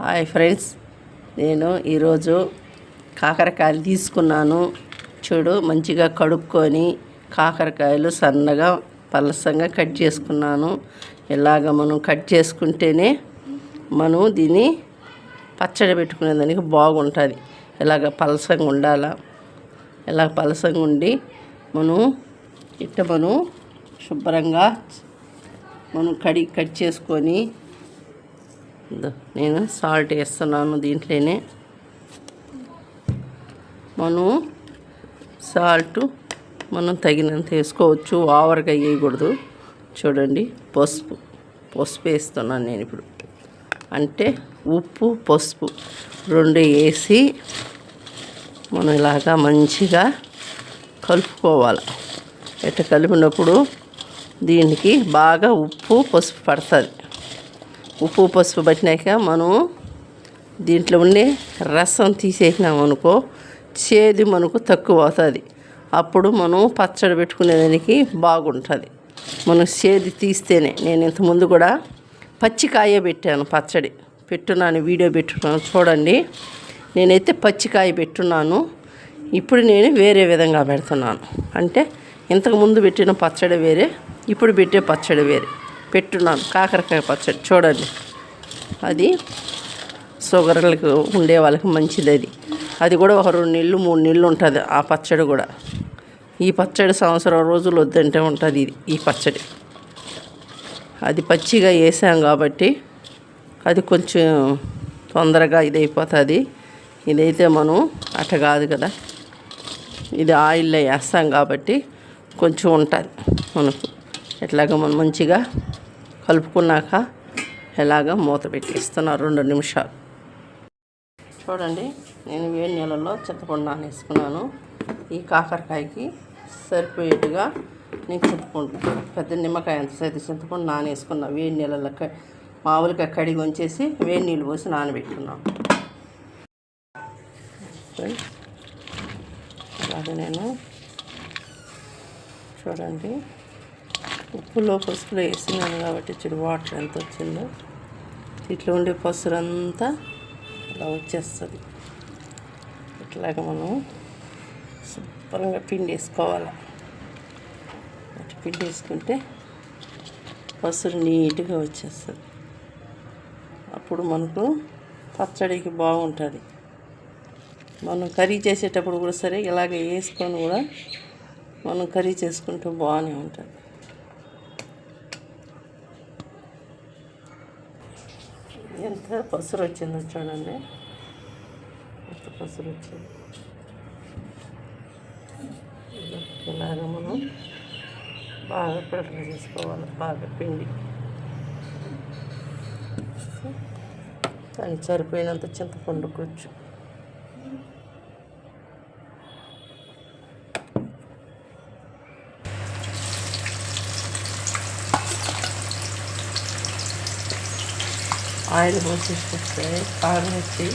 Hi friends. నేను ఈరోజు కాకరకాయలు తీసుకున్నాను. చూడు మంచిగా కడుక్కొని కాకరకాయలు సన్నగా పలసంగా కట్ చేసుకున్నాను. ఇలాగ మనం కట్ చేసుకుంటేనే మనం దీన్ని పచ్చడి పెట్టుకునే దానికి బాగుంటుంది. ఇలాగ పలసంగా ఉండాలా? ఇలా పలసంగా ఉండి మనం ఇట్ట మనం శుభ్రంగా మనం కడి కట్ చేసుకొని నేను సాల్ట్ వేస్తున్నాను దీంట్లోనే. మనం సాల్ట్ మనం తగినంత వేసుకోవచ్చు ఓవర్గా వేయకూడదు. చూడండి పసుపు పసుపు వేస్తున్నాను నేను ఇప్పుడు. అంటే ఉప్పు పసుపు రెండు వేసి మనం ఇలాగా మంచిగా కలుపుకోవాలి. ఎట్లా కలిపినప్పుడు దీనికి బాగా ఉప్పు పసుపు పడుతుంది. ఉప్పు పసుపు పట్టినాక మనం దీంట్లో ఉండే రసం తీసేసినాం అనుకో చేదు మనకు తక్కువ అవుతుంది. అప్పుడు మనం పచ్చడి పెట్టుకునేదానికి బాగుంటుంది. మనం చేదు తీస్తేనే. నేను ఇంతకుముందు కూడా పచ్చికాయ పెట్టాను పచ్చడి. పెట్టున్నాను వీడియో పెట్టున్నాను చూడండి. నేనైతే పచ్చికాయ పెట్టున్నాను. ఇప్పుడు నేను వేరే విధంగా పెడుతున్నాను. అంటే ఇంతకుముందు పెట్టిన పచ్చడి వేరే ఇప్పుడు పెట్టే పచ్చడి వేరే. పెట్టున్నాను. కాకరకాయ పచ్చడి చూడండి. అది షుగర్లకు ఉండే వాళ్ళకి మంచిది అది. అది కూడా ఒక రెండు నీళ్ళు మూడు నీళ్ళు ఉంటుంది ఆ పచ్చడి కూడా. ఈ పచ్చడి సంవత్సరం రోజులు వద్దంటే ఉంటుంది ఇది ఈ పచ్చడి. అది పచ్చిగా వేసాం కాబట్టి అది కొంచెం తొందరగా ఇది అయిపోతుంది ఇదైతే మనం అట్ట కాదు కదా. ఇది ఆయిల్లో వేస్తాం కాబట్టి కొంచెం ఉంటుంది మనకు. ఎట్లాగ మనం మంచిగా కలుపుకున్నాక ఎలాగ మూత పెట్టేస్తున్నా రెండు నిమిషాలు. చూడండి నేను వేడి నీళ్ళలో చింతపండు నానేసుకున్నాను ఈ కాకరకాయకి సరిపోయేట్టుగా నేను చింతపండు పెద్ద నిమ్మకాయ ఎంత సైజు చింతపండు నానేసుకున్నా వేడి నీళ్ళలో క- మామూలుగా కడిగి ఉంచేసి వేడి నీళ్ళు పోసి నానబెట్టుకున్నాను. అలాగే నేను చూడండి. ఉప్పులో పసుపులో వేసినాను కాబట్టి చూడు వాటర్ ఎంత వచ్చిందో. ఇట్లా ఉండే పసురంతా అంతా వచ్చేస్తుంది. ఇట్లాగ మనం శుభ్రంగా పిండి వేసుకోవాలి అట్లా పిండి వేసుకుంటే పసురు నీట్గా వచ్చేస్తుంది. అప్పుడు మనకు పచ్చడికి బాగుంటుంది. మనం కర్రీ చేసేటప్పుడు కూడా సరే ఇలాగ వేసుకొని కూడా మనం కర్రీ చేసుకుంటూ బాగానే ఉంటుంది. ఎంత పసురు వచ్చిందో చూడండి. ఎంత పసురు వచ్చింది ఇలాగ మనం బాగా ఫిల్టర్ చేసుకోవాలి బాగా పిండి. దానికి సరిపోయినంత చింతపండు ఆయిల్ పోసేసుకొస్తే కారం వచ్చి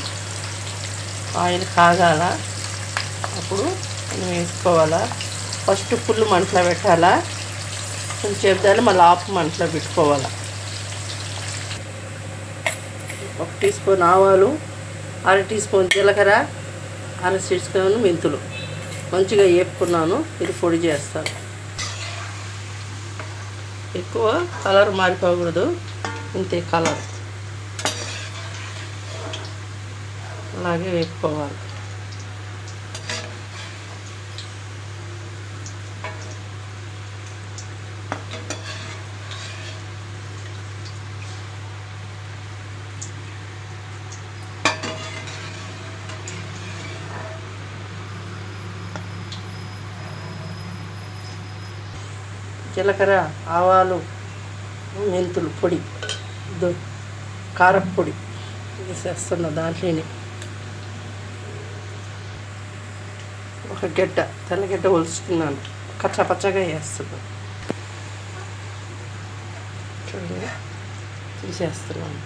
ఆయిల్ కాగాల? అప్పుడు మనం వేసుకోవాలా? ఫస్ట్ ఫుల్ మంటలో పెట్టాలా? కొంచెం దాన్ని మళ్ళీ ఆపు మంటలో పెట్టుకోవాలా? ఒక టీ స్పూన్ ఆవాలు అర టీ స్పూన్ జీలకర్ర అర టీ స్పూన్ మెంతులు. మంచిగా వేపుకున్నాను ఇది పొడి చేస్తాను. ఎక్కువ కలర్ మారిపోకూడదు ఇంతే కలర్. అలాగే వేపుకోవాలి. జీలకర్ర ఆవాలు మెంతులు పొడి దో కారప్పొడి వేసేస్తున్న దాంట్లోనే. ఒక గడ్డ తెల్లగడ్డ ఒలుచుకున్నాను కచ్చా పచ్చగా వేస్తున్నాను చూడండి తీసేస్తున్నాను.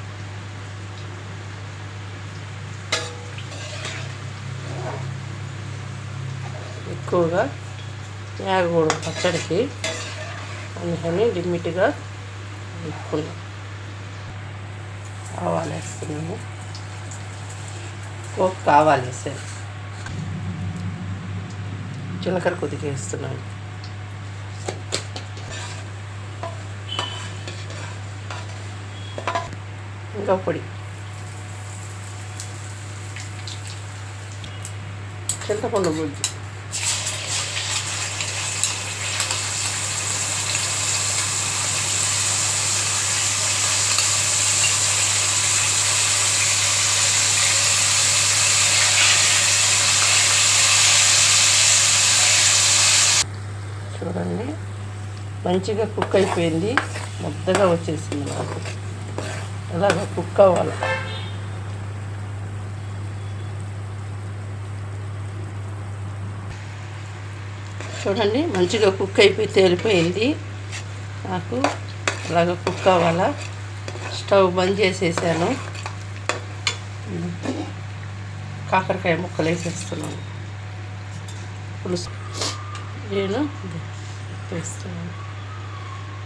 ఎక్కువగా వేగకూడదు పచ్చడికి. అందుకని లిమిట్గా వేసుకున్నాం ఆవాలు వేస్తున్నాము పోపు కావాలి సార్ జీలకర్ర కొద్దిగా వేస్తున్నాను. ఇంకా పొడి. చింతపండు గుజ్జు చూడండి. మంచిగా కుక్ అయిపోయింది. ముద్దగా వచ్చేసింది నాకు. అలాగ కుక్ అవ్వాలి. చూడండి మంచిగా కుక్ అయిపోయి తేలిపోయింది. నాకు అలాగ కుక్ అవ్వాలా. స్టవ్ బంద్ చేసేసాను. కాకరకాయ ముక్కలు వేసేస్తున్నాను. పులుసు. నేను ఉప్పు వేస్తున్నాను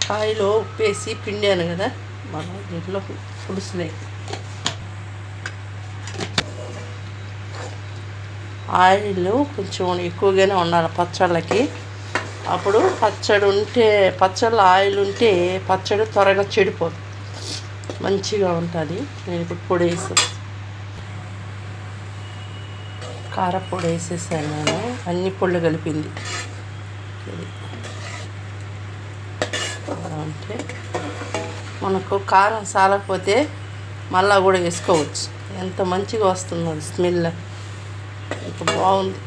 కాయలో ఉప్పు వేసి పిండాను కదా మనం దీంట్లో పులుసులే ఆయిల్ కొంచెం ఎక్కువగానే ఉండాలి పచ్చళ్ళకి. అప్పుడు పచ్చడి ఉంటే పచ్చళ్ళ ఆయిల్ ఉంటే పచ్చడి త్వరగా చెడిపోదు. మంచిగా ఉంటుంది. నేను ఇప్పుడు పొడి వేసేసి కారపొడి వేసేసాను నేను. అన్ని పొళ్ళు కలిపింది. అంటే మనకు కారం సాలకపోతే మళ్ళా కూడా వేసుకోవచ్చు. ఎంత మంచిగా వస్తుంది స్మెల్. ఇప్పుడు బాగుంది.